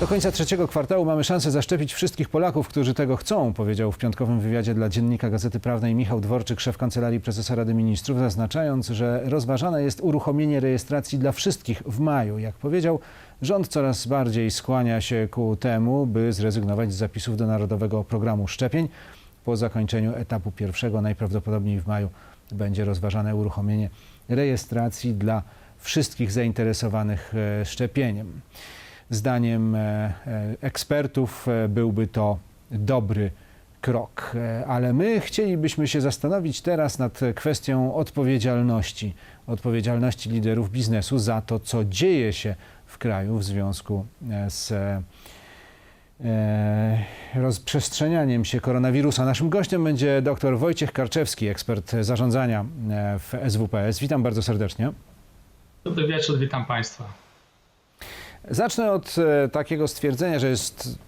Do końca trzeciego kwartału mamy szansę zaszczepić wszystkich Polaków, którzy tego chcą, powiedział w piątkowym wywiadzie dla dziennika Gazety Prawnej Michał Dworczyk, szef Kancelarii Prezesa Rady Ministrów, zaznaczając, że rozważane jest uruchomienie rejestracji dla wszystkich w maju. Jak powiedział, rząd coraz bardziej skłania się ku temu, by zrezygnować z zapisów do Narodowego Programu Szczepień. Po zakończeniu etapu pierwszego, najprawdopodobniej w maju, będzie rozważane uruchomienie rejestracji dla wszystkich zainteresowanych e, szczepieniem. Zdaniem e, e, ekspertów e, byłby to dobry krok, ale my chcielibyśmy się zastanowić teraz nad kwestią odpowiedzialności, odpowiedzialności liderów biznesu za to, co dzieje się w kraju w związku z rozprzestrzenianiem się koronawirusa. Naszym gościem będzie dr Wojciech Karczewski, ekspert zarządzania w SWPS. Witam bardzo serdecznie. Dobry wieczór, witam Państwa. Zacznę od e, takiego stwierdzenia, że jest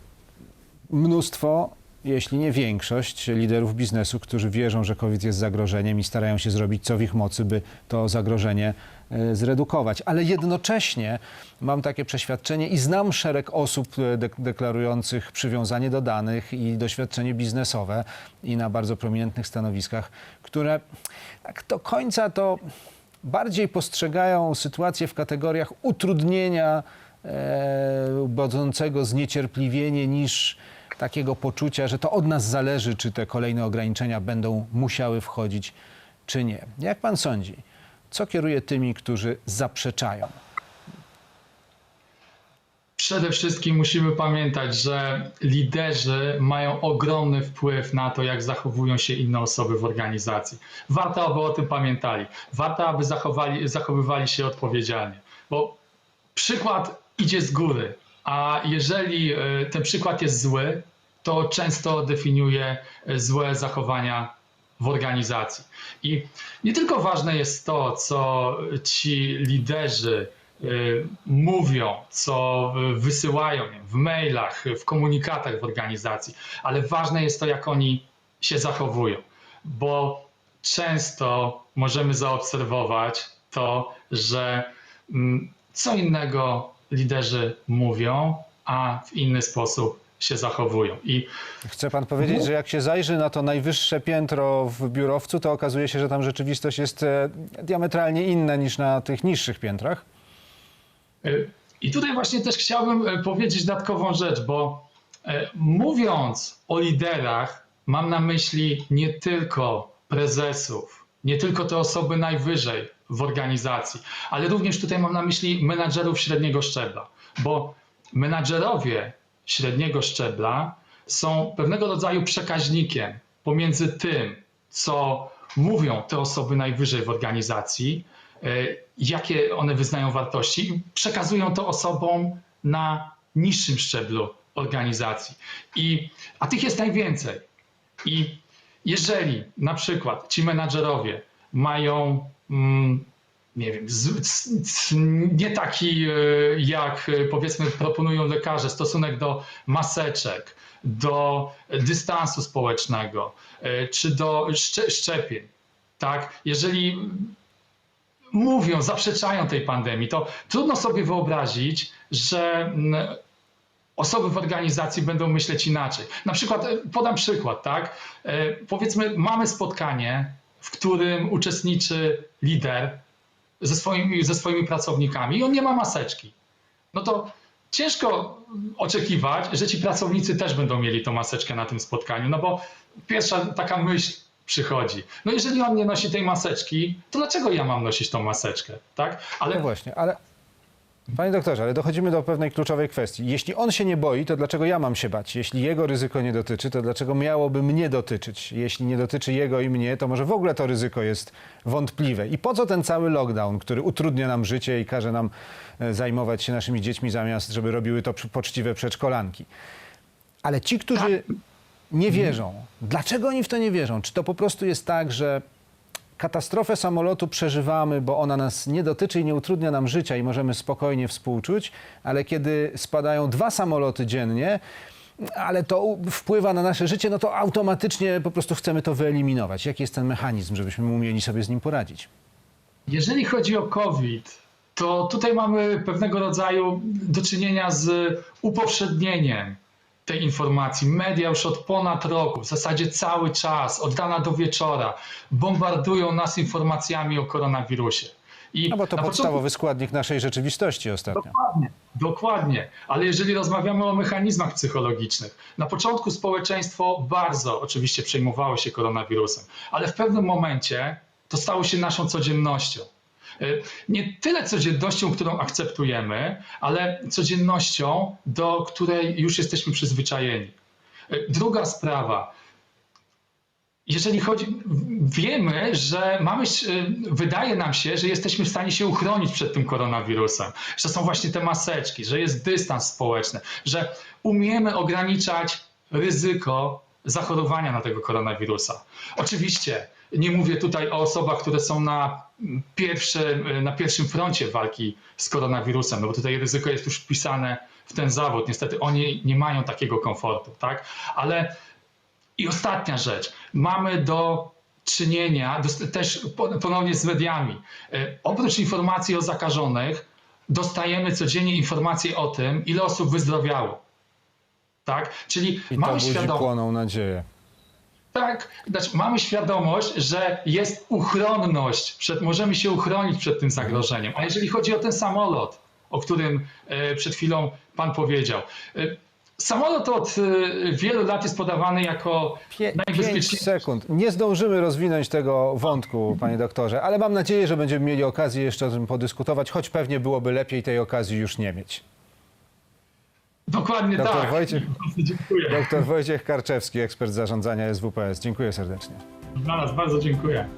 mnóstwo, jeśli nie większość, liderów biznesu, którzy wierzą, że COVID jest zagrożeniem i starają się zrobić co w ich mocy, by to zagrożenie e, zredukować. Ale jednocześnie mam takie przeświadczenie i znam szereg osób e, dek- deklarujących przywiązanie do danych i doświadczenie biznesowe i na bardzo prominentnych stanowiskach, które tak do końca to bardziej postrzegają sytuację w kategoriach utrudnienia budzącego zniecierpliwienie niż takiego poczucia, że to od nas zależy, czy te kolejne ograniczenia będą musiały wchodzić, czy nie. Jak pan sądzi, co kieruje tymi, którzy zaprzeczają? Przede wszystkim musimy pamiętać, że liderzy mają ogromny wpływ na to, jak zachowują się inne osoby w organizacji. Warto, aby o tym pamiętali. Warto, aby zachowali, zachowywali się odpowiedzialnie, bo przykład idzie z góry, a jeżeli e, ten przykład jest zły, to często definiuje e, złe zachowania w organizacji. I nie tylko ważne jest to, co ci liderzy y, mówią, co wysyłają w mailach, w komunikatach w organizacji, ale ważne jest to, jak oni się zachowują, bo często możemy zaobserwować to, że mm, co innego liderzy mówią, a w inny sposób się zachowują. I Chce pan powiedzieć, że jak się zajrzy na to najwyższe piętro w biurowcu, to okazuje się, że tam rzeczywistość jest e, diametralnie inna niż na tych niższych piętrach? Y, I tutaj właśnie też chciałbym e, powiedzieć dodatkową rzecz, bo e, mówiąc o liderach, mam na myśli nie tylko prezesów, nie tylko te osoby najwyżej w organizacji, ale również tutaj mam na myśli menadżerów średniego szczebla, bo menadżerowie średniego szczebla są pewnego rodzaju przekaźnikiem pomiędzy tym, co mówią te osoby najwyżej w organizacji, e, jakie one wyznają wartości i przekazują to osobom na niższym szczeblu organizacji. I, a tych jest najwięcej. I jeżeli na przykład ci menadżerowie mają, mm, nie wiem, z, z, nie taki, e, jak e, powiedzmy proponują lekarze, stosunek do maseczek, do dystansu społecznego, e, czy do szcze, szczepień, tak? Jeżeli mówią, zaprzeczają tej pandemii, to trudno sobie wyobrazić, że mm, osoby w organizacji będą myśleć inaczej. Na przykład, podam przykład, tak? Powiedzmy, mamy spotkanie, w którym uczestniczy lider ze swoimi, ze swoimi pracownikami i on nie ma maseczki. No to ciężko oczekiwać, że ci pracownicy też będą mieli tą maseczkę na tym spotkaniu, no bo pierwsza taka myśl przychodzi. No jeżeli on nie nosi tej maseczki, to dlaczego ja mam nosić tą maseczkę, tak? No Ale właśnie, ale panie doktorze, ale dochodzimy do pewnej kluczowej kwestii. Jeśli on się nie boi, to dlaczego ja mam się bać? Jeśli jego ryzyko nie dotyczy, to dlaczego miałoby mnie dotyczyć? Jeśli nie dotyczy jego i mnie, to może w ogóle to ryzyko jest wątpliwe. I po co ten cały lockdown, który utrudnia nam życie i każe nam e, zajmować się naszymi dziećmi zamiast, żeby robiły to poczciwe przedszkolanki? Ale ci, którzy nie wierzą, dlaczego oni w to nie wierzą? Czy to po prostu jest tak, że katastrofę samolotu przeżywamy, bo ona nas nie dotyczy i nie utrudnia nam życia i możemy spokojnie współczuć, ale kiedy spadają dwa samoloty dziennie, ale to wpływa na nasze życie, no to automatycznie po prostu chcemy to wyeliminować. Jaki jest ten mechanizm, żebyśmy umieli sobie z nim poradzić? jeżeli chodzi o COVID, to tutaj mamy pewnego rodzaju do czynienia z upowszednieniem tej informacji. Media już od ponad roku, w zasadzie cały czas, od rana do wieczora, bombardują nas informacjami o koronawirusie. I No bo to na początku- podstawowy składnik naszej rzeczywistości ostatnio. Dokładnie, dokładnie. Ale jeżeli rozmawiamy o mechanizmach psychologicznych, na początku społeczeństwo bardzo oczywiście przejmowało się koronawirusem, ale w pewnym momencie to stało się naszą codziennością. Y, Nie tyle codziennością, którą akceptujemy, ale codziennością, do której już jesteśmy przyzwyczajeni. Y, Druga sprawa, jeżeli chodzi, wiemy, że mamy, wydaje nam się, że jesteśmy w stanie się uchronić przed tym koronawirusem, że są właśnie te maseczki, że jest dystans społeczny, że umiemy ograniczać ryzyko zachorowania na tego koronawirusa. Oczywiście nie mówię tutaj o osobach, które są na, pierwsze, na pierwszym froncie walki z koronawirusem, no bo tutaj ryzyko jest już wpisane w ten zawód. Niestety oni nie mają takiego komfortu, tak? Ale i ostatnia rzecz. Mamy do czynienia też po- ponownie z mediami. E, Oprócz informacji o zakażonych, dostajemy codziennie informacje o tym, ile osób wyzdrowiało. Tak? Czyli I to mamy budzi świadomość, nadzieję. Tak, znaczy mamy świadomość, że jest uchronność, przed, możemy się uchronić przed tym zagrożeniem. A jeżeli chodzi o ten samolot, o którym e, przed chwilą Pan powiedział. e, Samolot od e, wielu lat jest podawany jako Pięć najbezpieczniejszy. sekund. Nie zdążymy rozwinąć tego wątku, panie doktorze, ale mam nadzieję, że będziemy mieli okazję jeszcze o tym podyskutować, choć pewnie byłoby lepiej tej okazji już nie mieć. Dokładnie Doktor tak. Wojciech- dziękuję. Doktor Wojciech Karczewski, ekspert zarządzania SWPS. Dziękuję serdecznie. Dla nas bardzo dziękuję.